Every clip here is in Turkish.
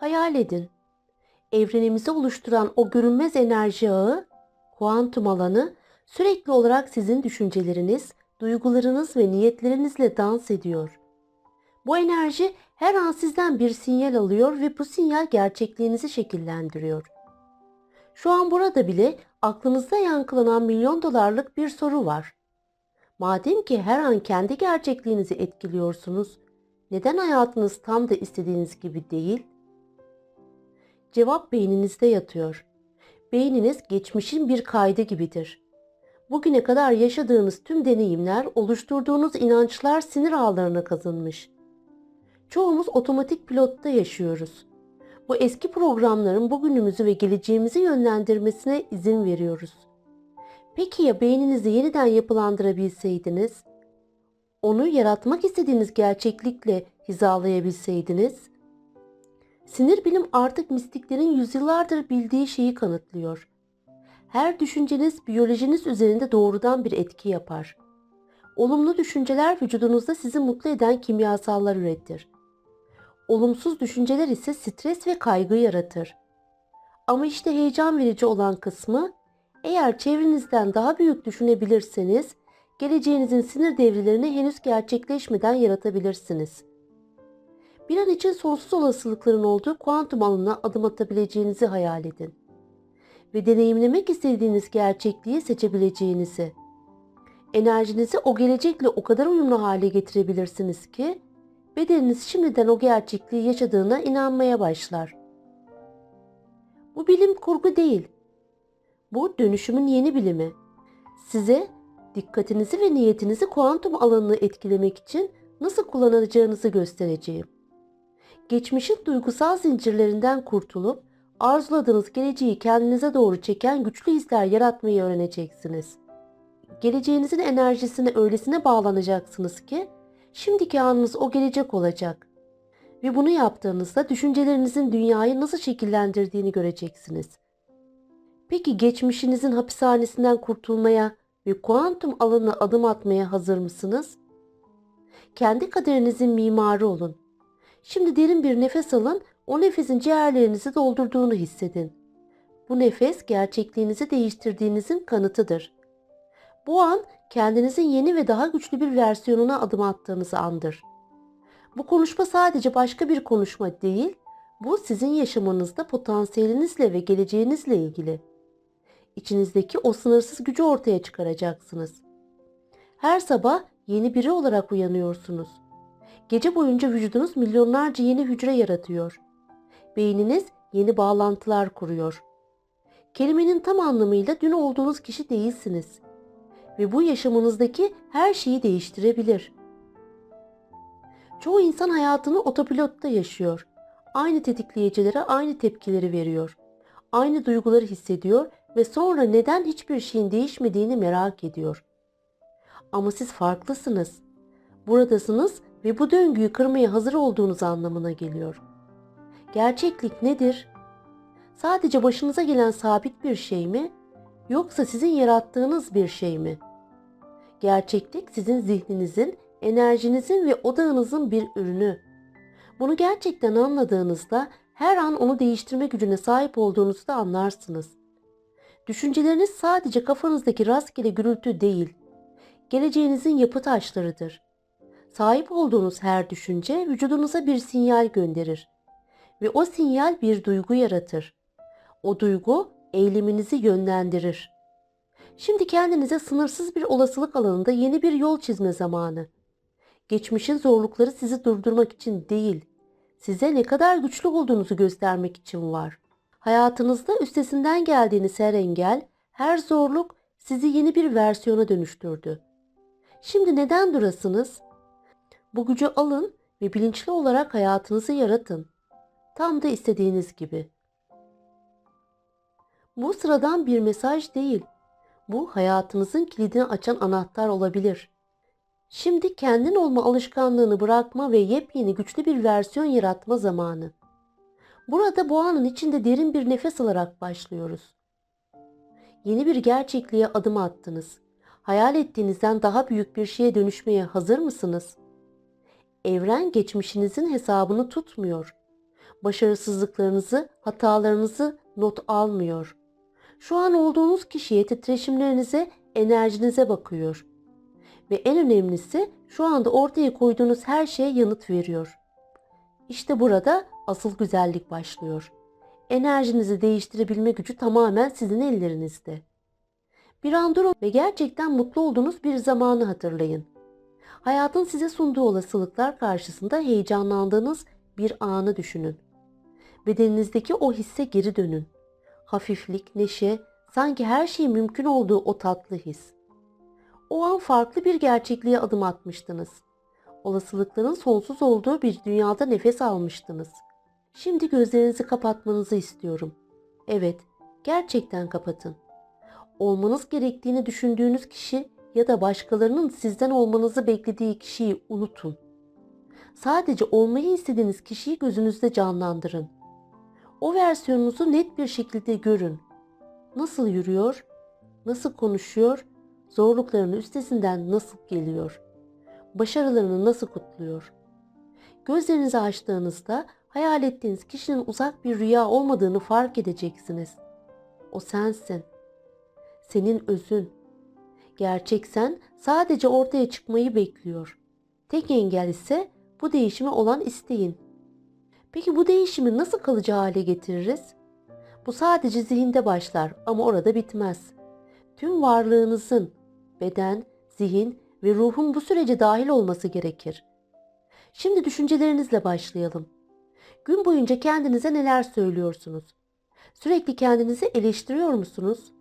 Hayal edin. Evrenimizi oluşturan o görünmez enerji ağı, kuantum alanı sürekli olarak sizin düşünceleriniz, duygularınız ve niyetlerinizle dans ediyor. Bu enerji her an sizden bir sinyal alıyor ve bu sinyal gerçekliğinizi şekillendiriyor. Şu an burada bile aklınızda yankılanan milyon dolarlık bir soru var. Madem ki her an kendi gerçekliğinizi etkiliyorsunuz, neden hayatınız tam da istediğiniz gibi değil? Cevap beyninizde yatıyor. Beyniniz geçmişin bir kaydı gibidir. Bugüne kadar yaşadığınız tüm deneyimler, oluşturduğunuz inançlar sinir ağlarına kazınmış. Çoğumuz otomatik pilotta yaşıyoruz. Bu eski programların bugünümüzü ve geleceğimizi yönlendirmesine izin veriyoruz. Peki ya beyninizi yeniden yapılandırabilseydiniz? Onu yaratmak istediğiniz gerçeklikle hizalayabilseydiniz? Sinir bilim artık mistiklerin yüzyıllardır bildiği şeyi kanıtlıyor. Her düşünceniz biyolojiniz üzerinde doğrudan bir etki yapar. Olumlu düşünceler vücudunuzda sizi mutlu eden kimyasallar üretir. Olumsuz düşünceler ise stres ve kaygı yaratır. Ama işte heyecan verici olan kısmı, eğer çevrenizden daha büyük düşünebilirseniz, geleceğinizin sinir devrilerini henüz gerçekleşmeden yaratabilirsiniz. Bir an için sonsuz olasılıkların olduğu kuantum alanına adım atabileceğinizi hayal edin. Ve deneyimlemek istediğiniz gerçekliği seçebileceğinizi. Enerjinizi o gelecekle o kadar uyumlu hale getirebilirsiniz ki, bedeniniz şimdiden o gerçekliği yaşadığına inanmaya başlar. Bu bilim kurgu değil. Bu dönüşümün yeni bilimi. Size dikkatinizi ve niyetinizi kuantum alanını etkilemek için nasıl kullanacağınızı göstereceğim. Geçmişin duygusal zincirlerinden kurtulup arzuladığınız geleceği kendinize doğru çeken güçlü hisler yaratmayı öğreneceksiniz. Geleceğinizin enerjisine öylesine bağlanacaksınız ki Şimdiki anınız o gelecek olacak. Ve bunu yaptığınızda düşüncelerinizin dünyayı nasıl şekillendirdiğini göreceksiniz. Peki geçmişinizin hapishanesinden kurtulmaya ve kuantum alanına adım atmaya hazır mısınız? Kendi kaderinizin mimarı olun. Şimdi derin bir nefes alın, o nefesin ciğerlerinizi doldurduğunu hissedin. Bu nefes gerçekliğinizi değiştirdiğinizin kanıtıdır. Bu an kendinizin yeni ve daha güçlü bir versiyonuna adım attığınızı andır. Bu konuşma sadece başka bir konuşma değil, bu sizin yaşamınızda potansiyelinizle ve geleceğinizle ilgili. İçinizdeki o sınırsız gücü ortaya çıkaracaksınız. Her sabah yeni biri olarak uyanıyorsunuz. Gece boyunca vücudunuz milyonlarca yeni hücre yaratıyor. Beyniniz yeni bağlantılar kuruyor. Kelimenin tam anlamıyla dün olduğunuz kişi değilsiniz ve bu yaşamınızdaki her şeyi değiştirebilir. Çoğu insan hayatını otopilotta yaşıyor. Aynı tetikleyicilere aynı tepkileri veriyor. Aynı duyguları hissediyor ve sonra neden hiçbir şeyin değişmediğini merak ediyor. Ama siz farklısınız. Buradasınız ve bu döngüyü kırmaya hazır olduğunuz anlamına geliyor. Gerçeklik nedir? Sadece başınıza gelen sabit bir şey mi? Yoksa sizin yarattığınız bir şey mi? Gerçeklik sizin zihninizin, enerjinizin ve odağınızın bir ürünü. Bunu gerçekten anladığınızda her an onu değiştirme gücüne sahip olduğunuzu da anlarsınız. Düşünceleriniz sadece kafanızdaki rastgele gürültü değil, geleceğinizin yapı taşlarıdır. Sahip olduğunuz her düşünce vücudunuza bir sinyal gönderir ve o sinyal bir duygu yaratır. O duygu eyleminizi yönlendirir. Şimdi kendinize sınırsız bir olasılık alanında yeni bir yol çizme zamanı. Geçmişin zorlukları sizi durdurmak için değil, size ne kadar güçlü olduğunuzu göstermek için var. Hayatınızda üstesinden geldiğiniz her engel, her zorluk sizi yeni bir versiyona dönüştürdü. Şimdi neden durasınız? Bu gücü alın ve bilinçli olarak hayatınızı yaratın. Tam da istediğiniz gibi. Bu sıradan bir mesaj değil. Bu hayatınızın kilidini açan anahtar olabilir. Şimdi kendin olma alışkanlığını bırakma ve yepyeni güçlü bir versiyon yaratma zamanı. Burada bu anın içinde derin bir nefes alarak başlıyoruz. Yeni bir gerçekliğe adım attınız. Hayal ettiğinizden daha büyük bir şeye dönüşmeye hazır mısınız? Evren geçmişinizin hesabını tutmuyor. Başarısızlıklarınızı, hatalarınızı not almıyor. Şu an olduğunuz kişiye titreşimlerinize, enerjinize bakıyor. Ve en önemlisi şu anda ortaya koyduğunuz her şeye yanıt veriyor. İşte burada asıl güzellik başlıyor. Enerjinizi değiştirebilme gücü tamamen sizin ellerinizde. Bir an durun ve gerçekten mutlu olduğunuz bir zamanı hatırlayın. Hayatın size sunduğu olasılıklar karşısında heyecanlandığınız bir anı düşünün. Bedeninizdeki o hisse geri dönün. Hafiflik, neşe, sanki her şey mümkün olduğu o tatlı his. O an farklı bir gerçekliğe adım atmıştınız. Olasılıkların sonsuz olduğu bir dünyada nefes almıştınız. Şimdi gözlerinizi kapatmanızı istiyorum. Evet, gerçekten kapatın. Olmanız gerektiğini düşündüğünüz kişi ya da başkalarının sizden olmanızı beklediği kişiyi unutun. Sadece olmayı istediğiniz kişiyi gözünüzde canlandırın. O versiyonunuzu net bir şekilde görün. Nasıl yürüyor? Nasıl konuşuyor? Zorluklarının üstesinden nasıl geliyor? Başarılarını nasıl kutluyor? Gözlerinizi açtığınızda hayal ettiğiniz kişinin uzak bir rüya olmadığını fark edeceksiniz. O sensin. Senin özün. Gerçek sen sadece ortaya çıkmayı bekliyor. Tek engel ise bu değişime olan isteğin. Peki bu değişimi nasıl kalıcı hale getiririz? Bu sadece zihinde başlar ama orada bitmez. Tüm varlığınızın, beden, zihin ve ruhun bu sürece dahil olması gerekir. Şimdi düşüncelerinizle başlayalım. Gün boyunca kendinize neler söylüyorsunuz? Sürekli kendinizi eleştiriyor musunuz?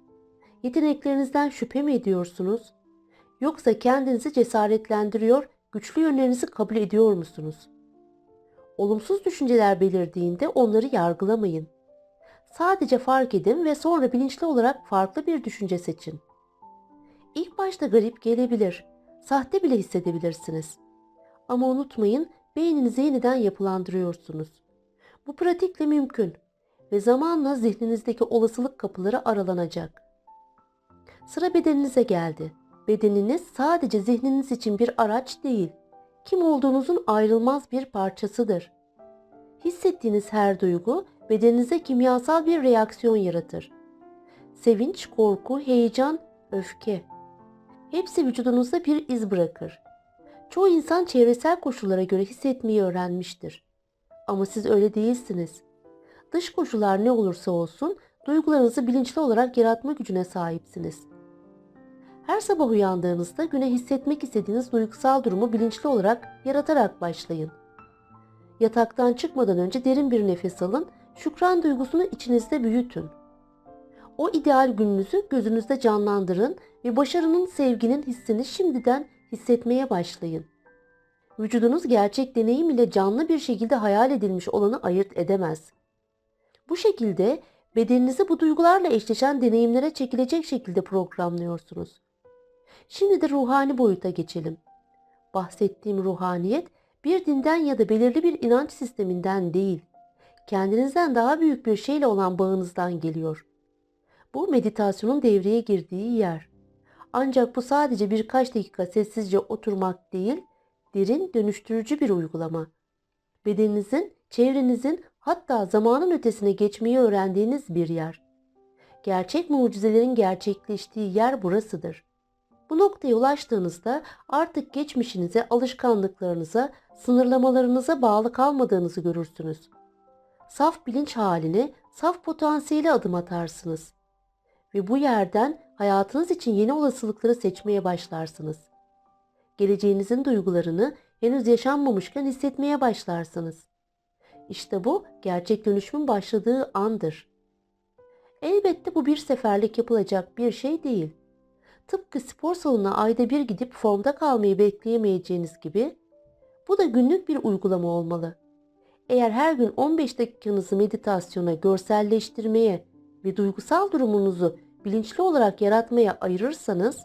Yeteneklerinizden şüphe mi ediyorsunuz? Yoksa kendinizi cesaretlendiriyor, güçlü yönlerinizi kabul ediyor musunuz? Olumsuz düşünceler belirdiğinde onları yargılamayın. Sadece fark edin ve sonra bilinçli olarak farklı bir düşünce seçin. İlk başta garip gelebilir, sahte bile hissedebilirsiniz. Ama unutmayın, beyninizi yeniden yapılandırıyorsunuz. Bu pratikle mümkün ve zamanla zihninizdeki olasılık kapıları aralanacak. Sıra bedeninize geldi. Bedeniniz sadece zihniniz için bir araç değil, kim olduğunuzun ayrılmaz bir parçasıdır. Hissettiğiniz her duygu bedeninize kimyasal bir reaksiyon yaratır. Sevinç, korku, heyecan, öfke. Hepsi vücudunuzda bir iz bırakır. Çoğu insan çevresel koşullara göre hissetmeyi öğrenmiştir. Ama siz öyle değilsiniz. Dış koşullar ne olursa olsun duygularınızı bilinçli olarak yaratma gücüne sahipsiniz. Her sabah uyandığınızda güne hissetmek istediğiniz duygusal durumu bilinçli olarak yaratarak başlayın. Yataktan çıkmadan önce derin bir nefes alın, şükran duygusunu içinizde büyütün. O ideal gününüzü gözünüzde canlandırın ve başarının, sevginin hissini şimdiden hissetmeye başlayın. Vücudunuz gerçek deneyim ile canlı bir şekilde hayal edilmiş olanı ayırt edemez. Bu şekilde bedeninizi bu duygularla eşleşen deneyimlere çekilecek şekilde programlıyorsunuz. Şimdi de ruhani boyuta geçelim. Bahsettiğim ruhaniyet bir dinden ya da belirli bir inanç sisteminden değil, kendinizden daha büyük bir şeyle olan bağınızdan geliyor. Bu meditasyonun devreye girdiği yer. Ancak bu sadece birkaç dakika sessizce oturmak değil, derin dönüştürücü bir uygulama. Bedeninizin, çevrenizin hatta zamanın ötesine geçmeyi öğrendiğiniz bir yer. Gerçek mucizelerin gerçekleştiği yer burasıdır. Bu noktaya ulaştığınızda artık geçmişinize, alışkanlıklarınıza, sınırlamalarınıza bağlı kalmadığınızı görürsünüz. Saf bilinç haline, saf potansiyeli adım atarsınız. Ve bu yerden hayatınız için yeni olasılıkları seçmeye başlarsınız. Geleceğinizin duygularını henüz yaşanmamışken hissetmeye başlarsınız. İşte bu gerçek dönüşümün başladığı andır. Elbette bu bir seferlik yapılacak bir şey değil. Tıpkı spor salonuna ayda bir gidip formda kalmayı bekleyemeyeceğiniz gibi bu da günlük bir uygulama olmalı. Eğer her gün 15 dakikanızı meditasyona, görselleştirmeye ve duygusal durumunuzu bilinçli olarak yaratmaya ayırırsanız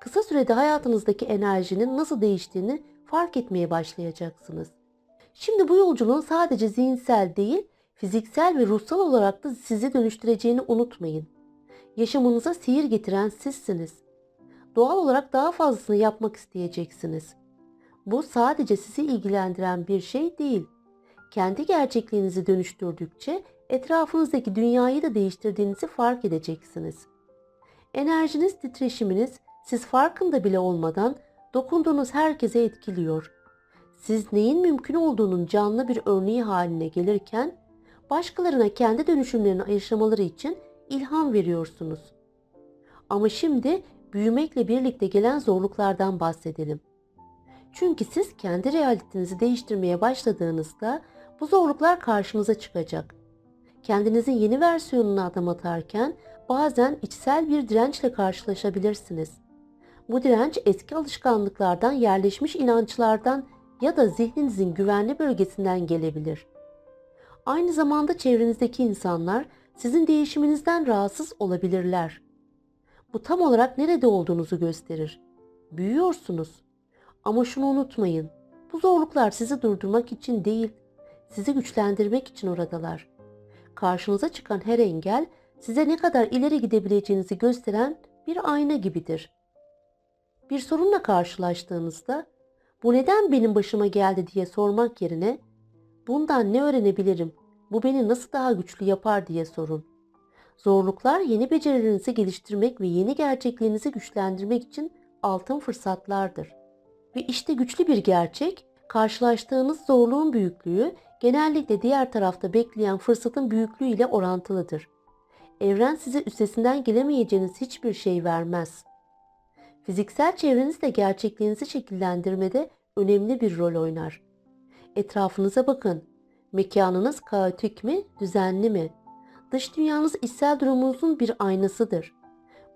kısa sürede hayatınızdaki enerjinin nasıl değiştiğini fark etmeye başlayacaksınız. Şimdi bu yolculuğun sadece zihinsel değil, fiziksel ve ruhsal olarak da sizi dönüştüreceğini unutmayın. Yaşamınıza sihir getiren sizsiniz. Doğal olarak daha fazlasını yapmak isteyeceksiniz. Bu sadece sizi ilgilendiren bir şey değil. kendi gerçekliğinizi dönüştürdükçe etrafınızdaki dünyayı da değiştirdiğinizi fark edeceksiniz. Enerjiniz, titreşiminiz siz farkında bile olmadan dokunduğunuz herkese etkiliyor. Siz neyin mümkün olduğunun canlı bir örneği haline gelirken başkalarına kendi dönüşümlerini yaşamaları için ilham veriyorsunuz. Ama şimdi büyümekle birlikte gelen zorluklardan bahsedelim. Çünkü siz kendi realitenizi değiştirmeye başladığınızda bu zorluklar karşınıza çıkacak. Kendinizin yeni versiyonuna adım atarken bazen içsel bir dirençle karşılaşabilirsiniz. Bu direnç eski alışkanlıklardan, yerleşmiş inançlardan ya da zihninizin güvenli bölgesinden gelebilir. Aynı zamanda çevrenizdeki insanlar sizin değişiminizden rahatsız olabilirler. Bu tam olarak nerede olduğunuzu gösterir. Büyüyorsunuz. Ama şunu unutmayın. Bu zorluklar sizi durdurmak için değil, sizi güçlendirmek için oradalar. Karşınıza çıkan her engel size ne kadar ileri gidebileceğinizi gösteren bir ayna gibidir. Bir sorunla karşılaştığınızda bu neden benim başıma geldi diye sormak yerine bundan ne öğrenebilirim, bu beni nasıl daha güçlü yapar diye sorun. Zorluklar yeni becerilerinizi geliştirmek ve yeni gerçekliğinizi güçlendirmek için altın fırsatlardır. Ve işte güçlü bir gerçek, karşılaştığınız zorluğun büyüklüğü genellikle diğer tarafta bekleyen fırsatın büyüklüğü ile orantılıdır. Evren size üstesinden gelemeyeceğiniz hiçbir şey vermez. Fiziksel çevreniz de gerçekliğinizi şekillendirmede önemli bir rol oynar. Etrafınıza bakın. Mekanınız kaotik mi, düzenli mi? Dış dünyanız içsel durumunuzun bir aynasıdır.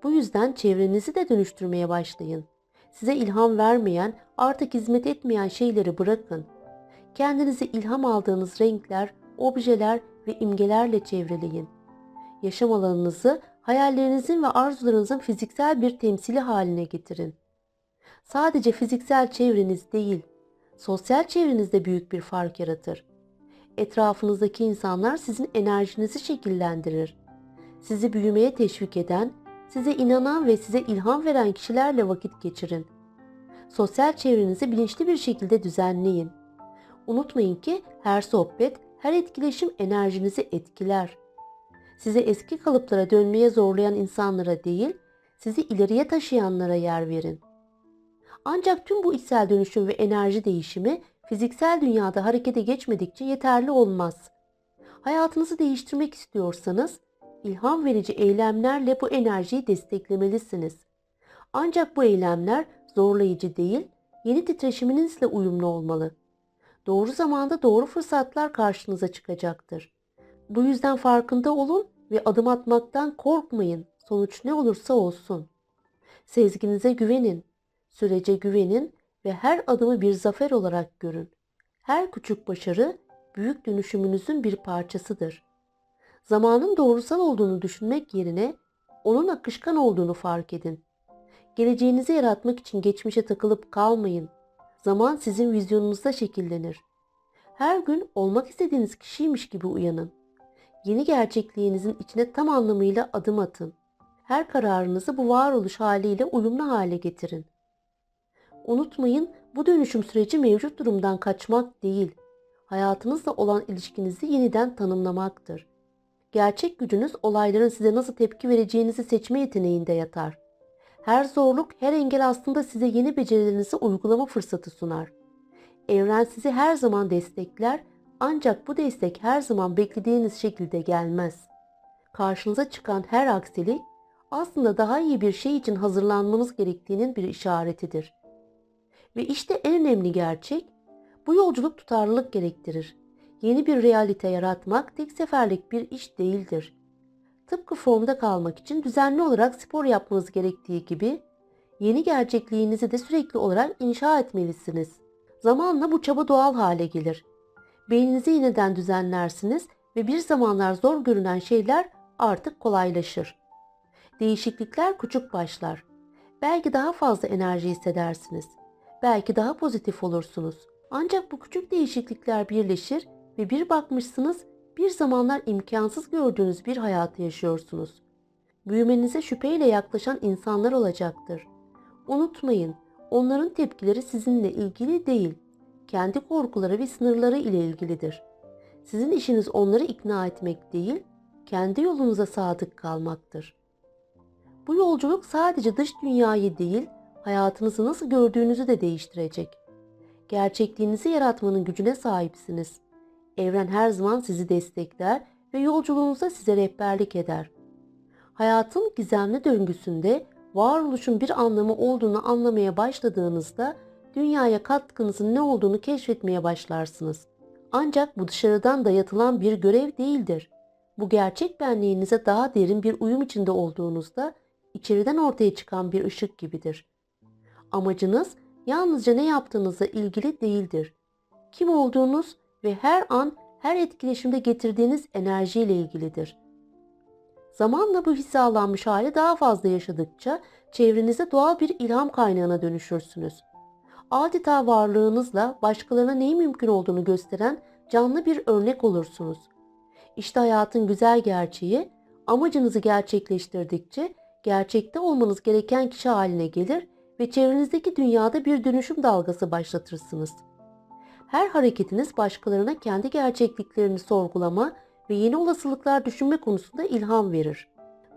Bu yüzden çevrenizi de dönüştürmeye başlayın. Size ilham vermeyen, artık hizmet etmeyen şeyleri bırakın. Kendinizi ilham aldığınız renkler, objeler ve imgelerle çevreleyin. Yaşam alanınızı hayallerinizin ve arzularınızın fiziksel bir temsili haline getirin. Sadece fiziksel çevreniz değil, sosyal çevreniz de büyük bir fark yaratır. Etrafınızdaki insanlar sizin enerjinizi şekillendirir. Sizi büyümeye teşvik eden, size inanan ve size ilham veren kişilerle vakit geçirin. Sosyal çevrenizi bilinçli bir şekilde düzenleyin. Unutmayın ki her sohbet, her etkileşim enerjinizi etkiler. Sizi eski kalıplara dönmeye zorlayan insanlara değil, sizi ileriye taşıyanlara yer verin. Ancak tüm bu içsel dönüşüm ve enerji değişimi fiziksel dünyada harekete geçmedikçe yeterli olmaz. Hayatınızı değiştirmek istiyorsanız ilham verici eylemlerle bu enerjiyi desteklemelisiniz. Ancak bu eylemler zorlayıcı değil, yeni titreşiminizle uyumlu olmalı. Doğru zamanda doğru fırsatlar karşınıza çıkacaktır. Bu yüzden farkında olun ve adım atmaktan korkmayın. Sonuç ne olursa olsun. Sezginize güvenin, sürece güvenin ve her adımı bir zafer olarak görün. Her küçük başarı büyük dönüşümünüzün bir parçasıdır. Zamanın doğrusal olduğunu düşünmek yerine onun akışkan olduğunu fark edin. Geleceğinizi yaratmak için geçmişe takılıp kalmayın. Zaman sizin vizyonunuzda şekillenir. Her gün olmak istediğiniz kişiymiş gibi uyanın. Yeni gerçekliğinizin içine tam anlamıyla adım atın. Her kararınızı bu varoluş haliyle uyumlu hale getirin. Unutmayın bu dönüşüm süreci mevcut durumdan kaçmak değil, hayatınızla olan ilişkinizi yeniden tanımlamaktır. Gerçek gücünüz olayların size nasıl tepki vereceğinizi seçme yeteneğinde yatar. Her zorluk, her engel aslında size yeni becerilerinizi uygulama fırsatı sunar. Evren sizi her zaman destekler ancak bu destek her zaman beklediğiniz şekilde gelmez. Karşınıza çıkan her aksilik aslında daha iyi bir şey için hazırlanmanız gerektiğinin bir işaretidir. Ve işte en önemli gerçek, bu yolculuk tutarlılık gerektirir. Yeni bir realite yaratmak tek seferlik bir iş değildir. Tıpkı formda kalmak için düzenli olarak spor yapmanız gerektiği gibi, yeni gerçekliğinizi de sürekli olarak inşa etmelisiniz. Zamanla bu çaba doğal hale gelir. Beyninizi yeniden düzenlersiniz ve bir zamanlar zor görünen şeyler artık kolaylaşır. Değişiklikler küçük başlar. Belki daha fazla enerji hissedersiniz. Belki daha pozitif olursunuz. Ancak bu küçük değişiklikler birleşir ve bir bakmışsınız bir zamanlar imkansız gördüğünüz bir hayatı yaşıyorsunuz. Büyümenize şüpheyle yaklaşan insanlar olacaktır. Unutmayın, onların tepkileri sizinle ilgili değil, kendi korkuları ve sınırları ile ilgilidir. Sizin işiniz onları ikna etmek değil, kendi yolunuza sadık kalmaktır. Bu yolculuk sadece dış dünyayı değil, hayatınızı nasıl gördüğünüzü de değiştirecek. Gerçekliğinizi yaratmanın gücüne sahipsiniz. Evren her zaman sizi destekler ve yolculuğunuzda size rehberlik eder. Hayatın gizemli döngüsünde varoluşun bir anlamı olduğunu anlamaya başladığınızda dünyaya katkınızın ne olduğunu keşfetmeye başlarsınız. Ancak bu dışarıdan dayatılan bir görev değildir. Bu gerçek benliğinize daha derin bir uyum içinde olduğunuzda içeriden ortaya çıkan bir ışık gibidir. Amacınız yalnızca ne yaptığınızla ilgili değildir. Kim olduğunuz ve her an her etkileşimde getirdiğiniz enerjiyle ilgilidir. Zamanla bu hizalanmış hali daha fazla yaşadıkça çevrenizde doğal bir ilham kaynağına dönüşürsünüz. Adeta varlığınızla başkalarına neyin mümkün olduğunu gösteren canlı bir örnek olursunuz. İşte hayatın güzel gerçeği, amacınızı gerçekleştirdikçe gerçekte olmanız gereken kişi haline gelir ve çevrenizdeki dünyada bir dönüşüm dalgası başlatırsınız. Her hareketiniz başkalarına kendi gerçekliklerini sorgulama ve yeni olasılıklar düşünme konusunda ilham verir.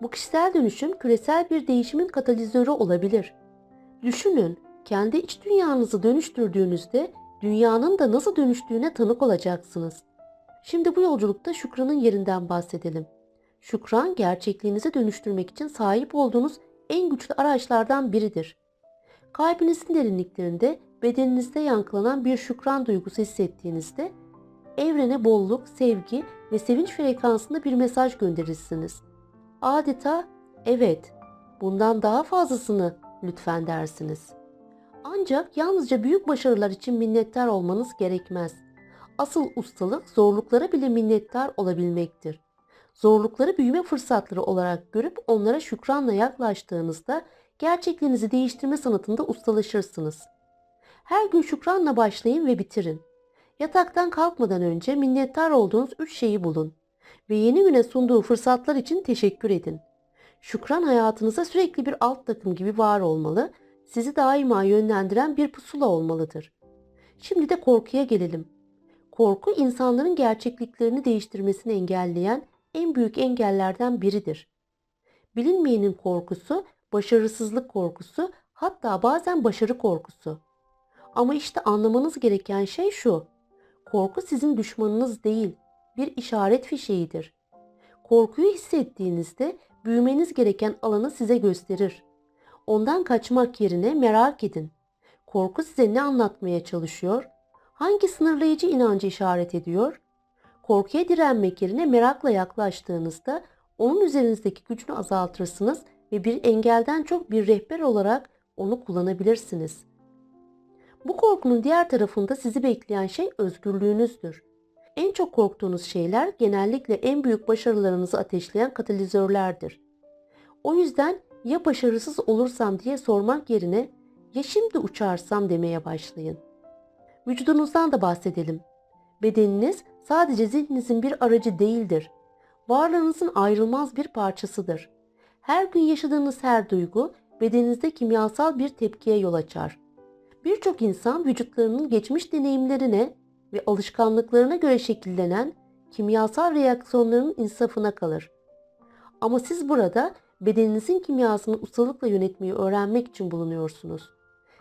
Bu kişisel dönüşüm küresel bir değişimin katalizörü olabilir. Düşünün, kendi iç dünyanızı dönüştürdüğünüzde dünyanın da nasıl dönüştüğüne tanık olacaksınız. Şimdi bu yolculukta şükranın yerinden bahsedelim. Şükran gerçekliğinizi dönüştürmek için sahip olduğunuz en güçlü araçlardan biridir. Kalbinizin derinliklerinde bedeninizde yankılanan bir şükran duygusu hissettiğinizde evrene bolluk, sevgi ve sevinç frekansında bir mesaj gönderirsiniz. Adeta evet, bundan daha fazlasını lütfen dersiniz. Ancak yalnızca büyük başarılar için minnettar olmanız gerekmez. Asıl ustalık zorluklara bile minnettar olabilmektir. Zorlukları büyüme fırsatları olarak görüp onlara şükranla yaklaştığınızda gerçekliğinizi değiştirme sanatında ustalaşırsınız. Her gün şükranla başlayın ve bitirin. Yataktan kalkmadan önce minnettar olduğunuz üç şeyi bulun ve yeni güne sunduğu fırsatlar için teşekkür edin. Şükran hayatınıza sürekli bir alt takım gibi var olmalı, sizi daima yönlendiren bir pusula olmalıdır. Şimdi de korkuya gelelim. Korku insanların gerçekliklerini değiştirmesini engelleyen en büyük engellerden biridir. Bilinmeyenin korkusu, başarısızlık korkusu, hatta bazen başarı korkusu. Ama işte anlamanız gereken şey şu. Korku sizin düşmanınız değil, bir işaret fişeğidir. Korkuyu hissettiğinizde büyümeniz gereken alanı size gösterir. Ondan kaçmak yerine merak edin. Korku size ne anlatmaya çalışıyor? Hangi sınırlayıcı inancı işaret ediyor? Korkuya direnmek yerine merakla yaklaştığınızda onun üzerinizdeki gücünü azaltırsınız ve bir engelden çok bir rehber olarak onu kullanabilirsiniz. Bu korkunun diğer tarafında sizi bekleyen şey özgürlüğünüzdür. En çok korktuğunuz şeyler genellikle en büyük başarılarınızı ateşleyen katalizörlerdir. O yüzden ya başarısız olursam diye sormak yerine ya şimdi uçarsam demeye başlayın. Vücudunuzdan da bahsedelim. Bedeniniz sadece zihninizin bir aracı değildir. Varlığınızın ayrılmaz bir parçasıdır. Her gün yaşadığınız her duygu bedeninizde kimyasal bir tepkiye yol açar. Birçok insan vücutlarının geçmiş deneyimlerine ve alışkanlıklarına göre şekillenen kimyasal reaksiyonların insafına kalır. Ama siz burada bedeninizin kimyasını ustalıkla yönetmeyi öğrenmek için bulunuyorsunuz.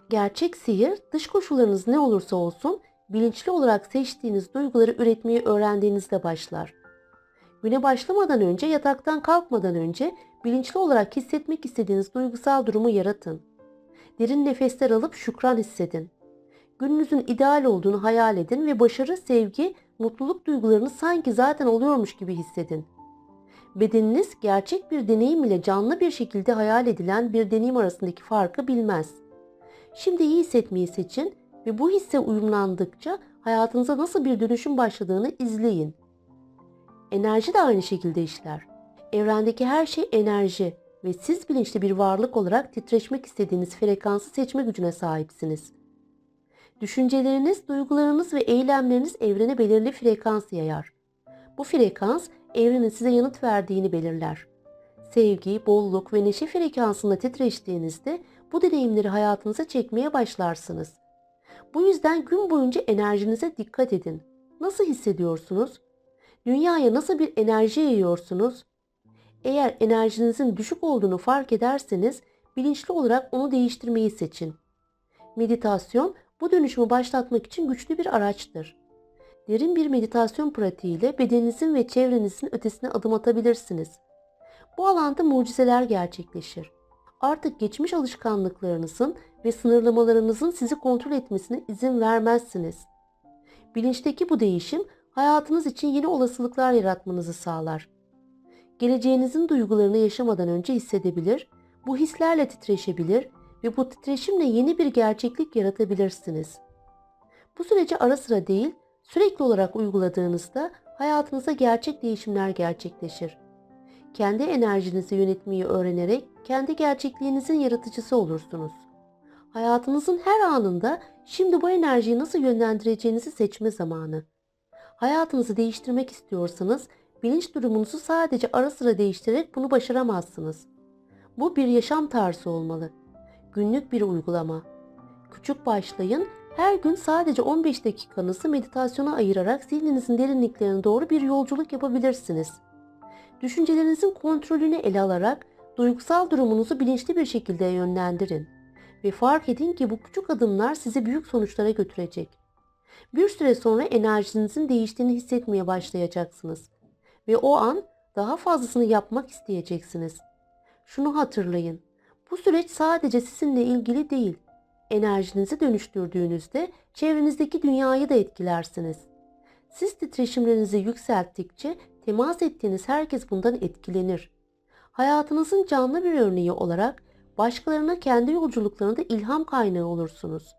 Gerçek sihir dış koşullarınız ne olursa olsun bilinçli olarak seçtiğiniz duyguları üretmeyi öğrendiğinizde başlar. Güne başlamadan önce yataktan kalkmadan önce bilinçli olarak hissetmek istediğiniz duygusal durumu yaratın. Derin nefesler alıp şükran hissedin. Gününüzün ideal olduğunu hayal edin ve başarı, sevgi, mutluluk duygularını sanki zaten oluyormuş gibi hissedin. Bedeniniz gerçek bir deneyim ile canlı bir şekilde hayal edilen bir deneyim arasındaki farkı bilmez. Şimdi iyi hissetmeyi seçin ve bu hisse uyumlandıkça hayatınıza nasıl bir dönüşüm başladığını izleyin. Enerji de aynı şekilde işler. Evrendeki her şey enerji ve siz bilinçli bir varlık olarak titreşmek istediğiniz frekansı seçme gücüne sahipsiniz. Düşünceleriniz, duygularınız ve eylemleriniz evrene belirli frekans yayar. Bu frekans evrenin size yanıt verdiğini belirler. Sevgi, bolluk ve neşe frekansında titreştiğinizde bu deneyimleri hayatınıza çekmeye başlarsınız. Bu yüzden gün boyunca enerjinize dikkat edin. Nasıl hissediyorsunuz? Dünyaya nasıl bir enerji yayıyorsunuz? Eğer enerjinizin düşük olduğunu fark ederseniz bilinçli olarak onu değiştirmeyi seçin. Meditasyon bu dönüşümü başlatmak için güçlü bir araçtır. Derin bir meditasyon pratiğiyle bedeninizin ve çevrenizin ötesine adım atabilirsiniz. Bu alanda mucizeler gerçekleşir. Artık geçmiş alışkanlıklarınızın ve sınırlamalarınızın sizi kontrol etmesine izin vermezsiniz. Bilinçteki bu değişim hayatınız için yeni olasılıklar yaratmanızı sağlar. Geleceğinizin duygularını yaşamadan önce hissedebilir, bu hislerle titreşebilir ve bu titreşimle yeni bir gerçeklik yaratabilirsiniz. Bu süreci ara sıra değil, sürekli olarak uyguladığınızda hayatınıza gerçek değişimler gerçekleşir. Kendi enerjinizi yönetmeyi öğrenerek kendi gerçekliğinizin yaratıcısı olursunuz. Hayatınızın her anında şimdi bu enerjiyi nasıl yönlendireceğinizi seçme zamanı. Hayatınızı değiştirmek istiyorsanız bilinç durumunuzu sadece ara sıra değiştirerek bunu başaramazsınız. Bu bir yaşam tarzı olmalı. Günlük bir uygulama. Küçük başlayın, her gün sadece 15 dakikanızı meditasyona ayırarak zihninizin derinliklerine doğru bir yolculuk yapabilirsiniz. Düşüncelerinizin kontrolünü ele alarak duygusal durumunuzu bilinçli bir şekilde yönlendirin ve fark edin ki bu küçük adımlar sizi büyük sonuçlara götürecek. Bir süre sonra enerjinizin değiştiğini hissetmeye başlayacaksınız ve o an daha fazlasını yapmak isteyeceksiniz. Şunu hatırlayın. Bu süreç sadece sizinle ilgili değil. Enerjinizi dönüştürdüğünüzde çevrenizdeki dünyayı da etkilersiniz. Siz titreşimlerinizi yükselttikçe temas ettiğiniz herkes bundan etkilenir. Hayatınızın canlı bir örneği olarak başkalarına kendi yolculuklarında ilham kaynağı olursunuz.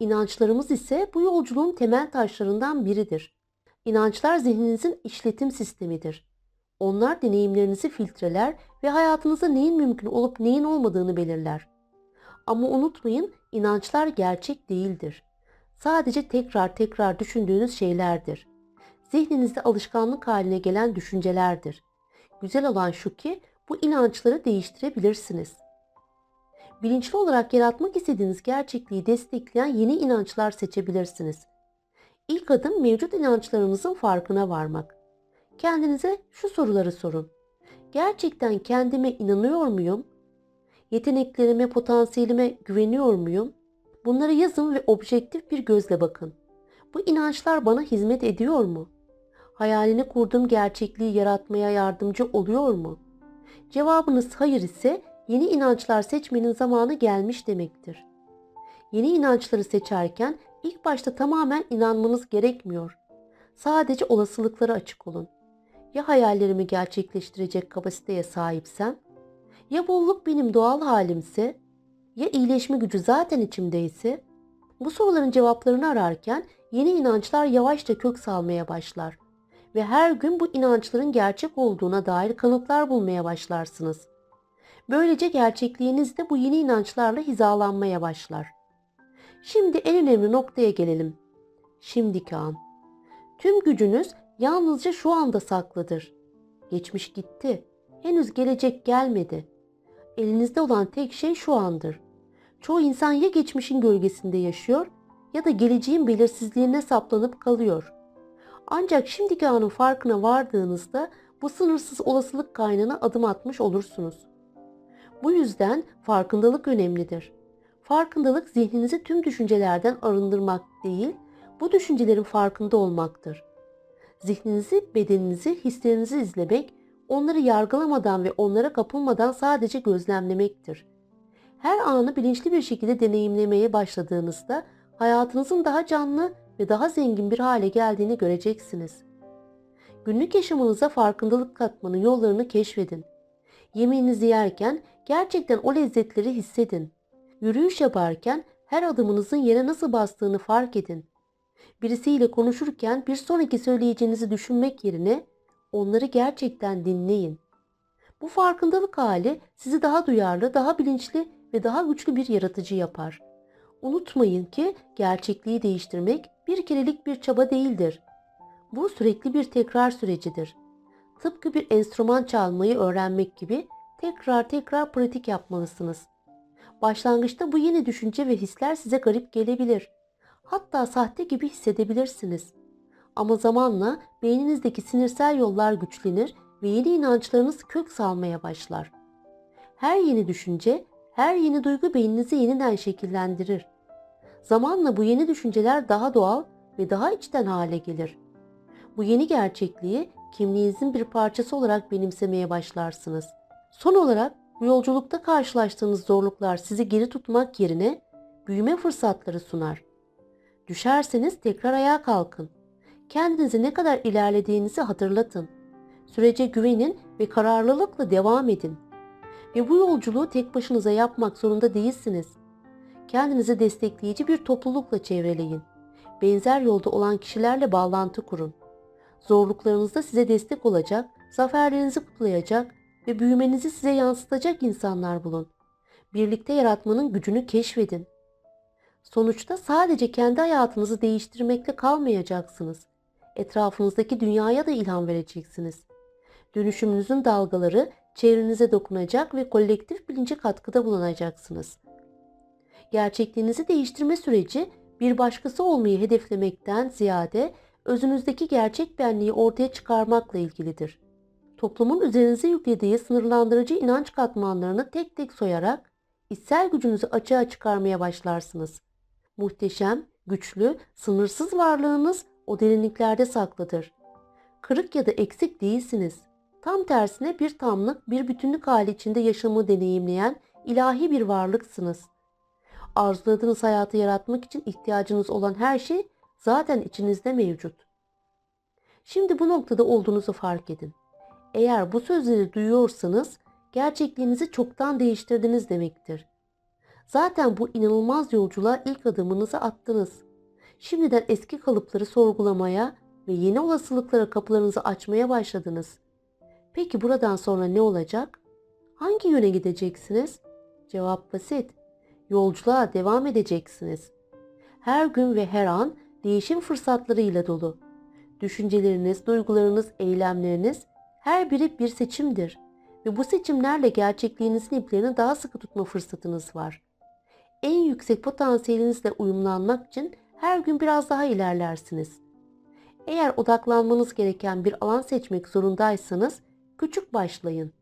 İnançlarımız ise bu yolculuğun temel taşlarından biridir. İnançlar zihninizin işletim sistemidir. Onlar deneyimlerinizi filtreler ve hayatınızda neyin mümkün olup neyin olmadığını belirler. Ama unutmayın inançlar gerçek değildir. Sadece tekrar tekrar düşündüğünüz şeylerdir. Zihninizde alışkanlık haline gelen düşüncelerdir. Güzel olan şu ki bu inançları değiştirebilirsiniz. Bilinçli olarak yaratmak istediğiniz gerçekliği destekleyen yeni inançlar seçebilirsiniz. İlk adım mevcut inançlarınızın farkına varmak. Kendinize şu soruları sorun. Gerçekten kendime inanıyor muyum? Yeteneklerime, potansiyelime güveniyor muyum? Bunları yazın ve objektif bir gözle bakın. Bu inançlar bana hizmet ediyor mu? Hayalini kurduğum gerçekliği yaratmaya yardımcı oluyor mu? Cevabınız hayır ise yeni inançlar seçmenin zamanı gelmiş demektir. Yeni inançları seçerken ilk başta tamamen inanmanız gerekmiyor. Sadece olasılıklara açık olun. Ya hayallerimi gerçekleştirecek kapasiteye sahipsem? Ya bolluk benim doğal halimse? Ya iyileşme gücü zaten içimdeyse? Bu soruların cevaplarını ararken yeni inançlar yavaşça kök salmaya başlar ve her gün bu inançların gerçek olduğuna dair kanıtlar bulmaya başlarsınız. Böylece gerçekliğiniz de bu yeni inançlarla hizalanmaya başlar. Şimdi en önemli noktaya gelelim. Şimdiki an. Tüm gücünüz yalnızca şu anda saklıdır. Geçmiş gitti. Henüz gelecek gelmedi. Elinizde olan tek şey şu andır. Çoğu insan ya geçmişin gölgesinde yaşıyor ya da geleceğin belirsizliğine saplanıp kalıyor. Ancak şimdiki anın farkına vardığınızda bu sınırsız olasılık kaynağına adım atmış olursunuz. Bu yüzden farkındalık önemlidir. Farkındalık zihninizi tüm düşüncelerden arındırmak değil, bu düşüncelerin farkında olmaktır. Zihninizi, bedeninizi, hislerinizi izlemek, onları yargılamadan ve onlara kapılmadan sadece gözlemlemektir. Her anı bilinçli bir şekilde deneyimlemeye başladığınızda hayatınızın daha canlı ve daha zengin bir hale geldiğini göreceksiniz. Günlük yaşamınıza farkındalık katmanın yollarını keşfedin. Yemeğinizi yerken gerçekten o lezzetleri hissedin. Yürüyüş yaparken her adımınızın yere nasıl bastığını fark edin. Birisiyle konuşurken bir sonraki söyleyeceğinizi düşünmek yerine onları gerçekten dinleyin. Bu farkındalık hali sizi daha duyarlı, daha bilinçli ve daha güçlü bir yaratıcı yapar. Unutmayın ki gerçekliği değiştirmek bir kerelik bir çaba değildir. Bu sürekli bir tekrar sürecidir. Tıpkı bir enstrüman çalmayı öğrenmek gibi tekrar tekrar pratik yapmalısınız. Başlangıçta bu yeni düşünce ve hisler size garip gelebilir. Hatta sahte gibi hissedebilirsiniz. Ama zamanla beyninizdeki sinirsel yollar güçlenir ve yeni inançlarınız kök salmaya başlar. Her yeni düşünce, her yeni duygu beyninizi yeniden şekillendirir. Zamanla bu yeni düşünceler daha doğal ve daha içten hale gelir. Bu yeni gerçekliği kimliğinizin bir parçası olarak benimsemeye başlarsınız. Son olarak bu yolculukta karşılaştığınız zorluklar sizi geri tutmak yerine büyüme fırsatları sunar. Düşerseniz tekrar ayağa kalkın. Kendinizi ne kadar ilerlediğinizi hatırlatın. Sürece güvenin ve kararlılıkla devam edin. Ve bu yolculuğu tek başınıza yapmak zorunda değilsiniz. Kendinizi destekleyici bir toplulukla çevreleyin. Benzer yolda olan kişilerle bağlantı kurun. Zorluklarınızda size destek olacak, zaferlerinizi kutlayacak ve büyümenizi size yansıtacak insanlar bulun. Birlikte yaratmanın gücünü keşfedin. Sonuçta sadece kendi hayatınızı değiştirmekle kalmayacaksınız. Etrafınızdaki dünyaya da ilham vereceksiniz. Dönüşümünüzün dalgaları çevrenize dokunacak ve kolektif bilince katkıda bulunacaksınız. Gerçekliğinizi değiştirme süreci bir başkası olmayı hedeflemekten ziyade özünüzdeki gerçek benliği ortaya çıkarmakla ilgilidir. Toplumun üzerinize yüklediği sınırlandırıcı inanç katmanlarını tek tek soyarak içsel gücünüzü açığa çıkarmaya başlarsınız. Muhteşem, güçlü, sınırsız varlığınız o derinliklerde saklıdır. Kırık ya da eksik değilsiniz. Tam tersine bir tamlık, bir bütünlük hali içinde yaşamı deneyimleyen ilahi bir varlıksınız. Arzuladığınız hayatı yaratmak için ihtiyacınız olan her şey zaten içinizde mevcut. Şimdi bu noktada olduğunuzu fark edin. Eğer bu sözleri duyuyorsanız gerçekliğinizi çoktan değiştirdiniz demektir. Zaten bu inanılmaz yolculuğa ilk adımınızı attınız. Şimdiden eski kalıpları sorgulamaya ve yeni olasılıklara kapılarınızı açmaya başladınız. Peki buradan sonra ne olacak? Hangi yöne gideceksiniz? Cevap basit. Yolculuğa devam edeceksiniz. Her gün ve her an değişim fırsatlarıyla dolu. Düşünceleriniz, duygularınız, eylemleriniz her biri bir seçimdir ve bu seçimlerle gerçekliğinizin iplerini daha sıkı tutma fırsatınız var. En yüksek potansiyelinizle uyumlanmak için her gün biraz daha ilerlersiniz. Eğer odaklanmanız gereken bir alan seçmek zorundaysanız küçük başlayın.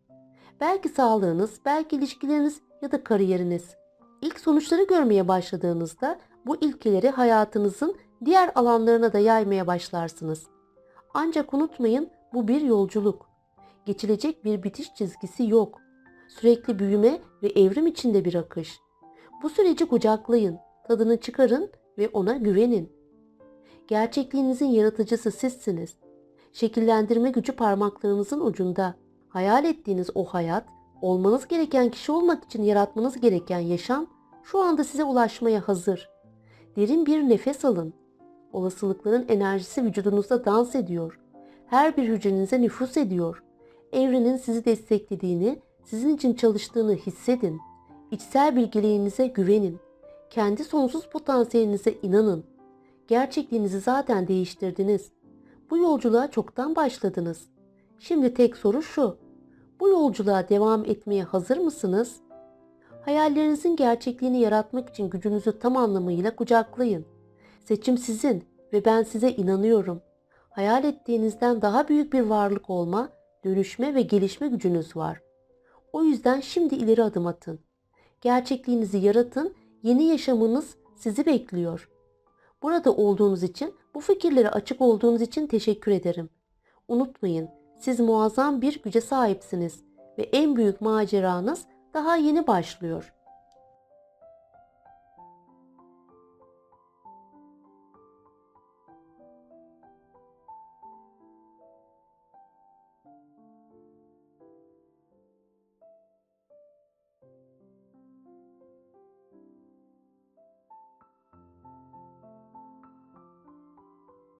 Belki sağlığınız, belki ilişkileriniz ya da kariyeriniz. İlk sonuçları görmeye başladığınızda bu ilkeleri hayatınızın diğer alanlarına da yaymaya başlarsınız. Ancak unutmayın bu bir yolculuk. Geçilecek bir bitiş çizgisi yok. Sürekli büyüme ve evrim içinde bir akış. Bu süreci kucaklayın, tadını çıkarın ve ona güvenin. Gerçekliğinizin yaratıcısı sizsiniz. Şekillendirme gücü parmaklarınızın ucunda. Hayal ettiğiniz o hayat, olmanız gereken kişi olmak için yaratmanız gereken yaşam şu anda size ulaşmaya hazır. Derin bir nefes alın. Olasılıkların enerjisi vücudunuzda dans ediyor. Her bir hücrenize nüfus ediyor. Evrenin sizi desteklediğini, sizin için çalıştığını hissedin. İçsel bilgeliğinize güvenin. Kendi sonsuz potansiyelinize inanın. Gerçekliğinizi zaten değiştirdiniz. Bu yolculuğa çoktan başladınız. Şimdi tek soru şu. Bu yolculuğa devam etmeye hazır mısınız? Hayallerinizin gerçekliğini yaratmak için gücünüzü tam anlamıyla kucaklayın. Seçim sizin ve ben size inanıyorum. Hayal ettiğinizden daha büyük bir varlık olma, dönüşme ve gelişme gücünüz var. O yüzden şimdi ileri adım atın. Gerçekliğinizi yaratın, yeni yaşamınız sizi bekliyor. Burada olduğunuz için, bu fikirlere açık olduğunuz için teşekkür ederim. Unutmayın, siz muazzam bir güce sahipsiniz ve en büyük maceranız daha yeni başlıyor.''